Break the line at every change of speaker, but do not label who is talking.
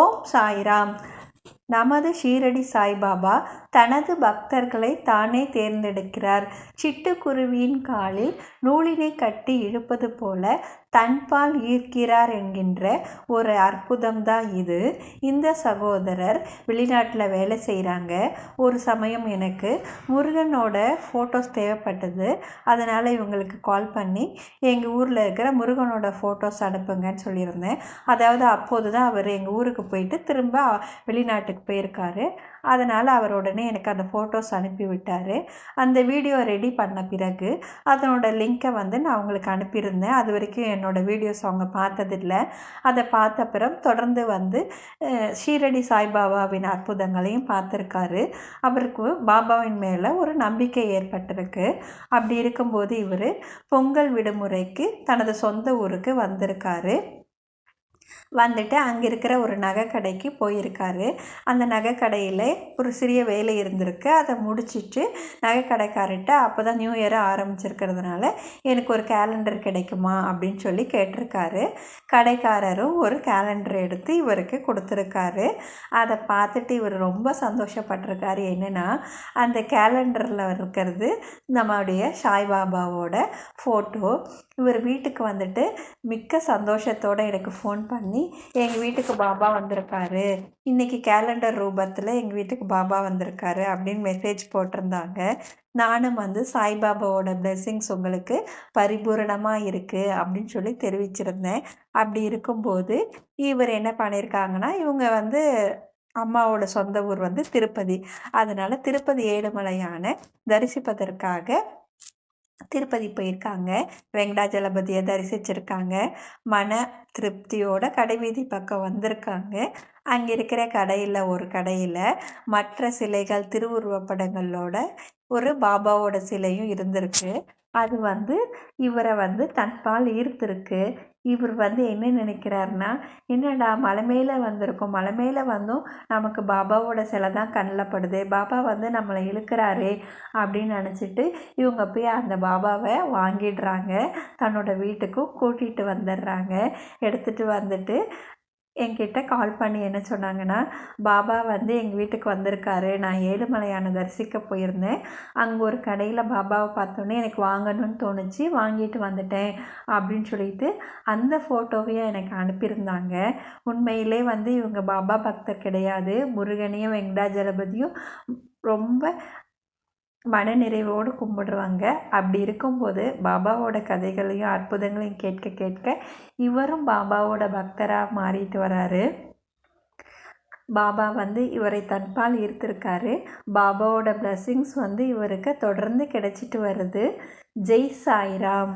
ஓம் சாய்ராம். நமது ஷீரடி சாய்பாபா தனது பக்தர்களை தானே தேர்ந்தெடுக்கிறார். சிட்டுக்குருவியின் காலில் நூலினை கட்டி இழுப்பது போல தன்பால் ஈர்க்கிறார் என்கின்ற ஒரு அற்புதம்தான் இது. இந்த சகோதரர் வெளிநாட்டில் வேலை செய்கிறாங்க ஒரு சமயம் எனக்கு முருகனோட ஃபோட்டோஸ் தேவைப்பட்டது. அதனால் இவங்களுக்கு கால் பண்ணி எங்கள் ஊரில் இருக்கிற முருகனோட ஃபோட்டோஸ் அனுப்புங்கன்னு சொல்லியிருந்தேன். அதாவது அப்போது தான் அவர் எங்கள் ஊருக்கு போயிட்டு திரும்ப வெளிநாட்டுக்கு போயிருக்காரு. அதனால் அவர் உடனே எனக்கு அந்த ஃபோட்டோஸ் அனுப்பி விட்டார் அந்த வீடியோ ரெடி பண்ண பிறகு அதனோட லிங்க்கை வந்து நான் அவங்களுக்கு அனுப்பியிருந்தேன். அது வரைக்கும் என்னோடய வீடியோஸ் அவங்க பார்த்ததில்ல. அதை பார்த்த அப்புறம் தொடர்ந்து வந்து ஷீரடி சாய்பாபாவின் அற்புதங்களையும் பார்த்துருக்காரு. அவருக்கு பாபாவின் மேலே ஒரு நம்பிக்கை ஏற்பட்டிருக்கு. அப்படி இருக்கும்போது இவர் பொங்கல் விடுமுறைக்கு தனது சொந்த ஊருக்கு வந்திருக்காரு. வந்துட்டு அங்கே இருக்கிற ஒரு நகை கடைக்கு போயிருக்காரு. அந்த நகை கடையில் ஒரு சிறிய வேலை இருந்திருக்கு. அதை முடிச்சிட்டு நகை கடைக்காரர்கிட்ட அப்போ தான் நியூ இயர் ஆரம்பிச்சிருக்கிறதுனால எனக்கு ஒரு கேலண்டர் கிடைக்குமா அப்படின்னு சொல்லி கேட்டிருக்காரு. கடைக்காரரும் ஒரு கேலண்டர் எடுத்து இவருக்கு கொடுத்துருக்காரு. அதை பார்த்துட்டு இவர் ரொம்ப சந்தோஷப்பட்டிருக்காரு. என்னென்னா அந்த கேலண்டரில் இருக்கிறது நம்மளுடைய சாய்பாபாவோட ஃபோட்டோ இவர் வீட்டுக்கு வந்துட்டு மிக்க சந்தோஷத்தோடு எனக்கு ஃபோன் பண்ணி எங்கள் வீட்டுக்கு பாபா வந்திருக்காரு. இன்றைக்கி கேலண்டர் ரூபத்தில் எங்கள் வீட்டுக்கு பாபா வந்திருக்காரு அப்படின்னு மெசேஜ் போட்டிருந்தாங்க. நானும் வந்து சாய்பாபாவோட பிளெஸ்ஸிங்ஸ் உங்களுக்கு பரிபூரணமாக இருக்குது அப்படின்னு சொல்லி தெரிவிச்சிருந்தேன். அப்படி இருக்கும்போது இவர் என்ன பண்ணியிருக்காங்கன்னா இவங்க வந்து அம்மாவோட சொந்த ஊர் வந்து திருப்பதி. அதனால் திருப்பதி ஏழுமலையான தரிசிப்பதற்காக திருப்பதி போயிருக்காங்க. வெங்கடாஜலபதியை தரிசிச்சிருக்காங்க. மன திருப்தியோட கடைவீதி பக்கம் வந்திருக்காங்க. அங்கே இருக்கிற கடையில் ஒரு கடையில் மற்ற சிலைகள் திருவுருவப்படங்களோட ஒரு பாபாவோட சிலையும் இருந்திருக்கு. அது வந்து இவரை வந்து தன்பால் ஈர்த்திருக்கு. இவர் வந்து என்ன நினைக்கிறாருன்னா என்னடா மலை மேலே வந்திருக்கோம் மலை மேலே வந்தும் நமக்கு பாபாவோட சிலை தான் கண்ணில் படுது. பாபா வந்து நம்மளை இழுக்கிறாரே அப்படின்னு நினச்சிட்டு இவங்க போய் அந்த பாபாவை வாங்கிடுறாங்க. தன்னோட வீட்டுக்கும் கூட்டிகிட்டு வந்துடுறாங்க. எடுத்துகிட்டு வந்துட்டு என்கிட்ட கால் பண்ணி என்ன சொன்னாங்கன்னா பாபா வந்து எங்கள் வீட்டுக்கு வந்திருக்காரு. நான் ஏழுமலையான தரிசிக்க போயிருந்தேன். அங்கே ஒரு கடையில் பாபாவை பார்த்தோன்னே எனக்கு வாங்கணும்னு தோணுச்சு. வாங்கிட்டு வந்துட்டேன். அப்படின்னு சொல்லிட்டு அந்த ஃபோட்டோவையும் எனக்கு அனுப்பியிருந்தாங்க. உண்மையிலே வந்து இவங்க பாபா பக்தர் கிடையாது. முருகனையும் வெங்கடாஜலபதியும் ரொம்ப மனநிறைவோடு கும்பிடுவாங்க. அப்படி இருக்கும்போது பாபாவோட கதைகளையும் அற்புதங்களையும் கேட்க கேட்க இவரும் பாபாவோட பக்தராக மாறிட்டு வராரு. பாபா வந்து இவரை தன்பால் ஈர்த்திருக்காரு. பாபாவோட பிளஸ்ஸிங்ஸ் வந்து இவருக்கு தொடர்ந்து கிடைச்சிட்டு வருது. ஜெய் சாய்ராம்.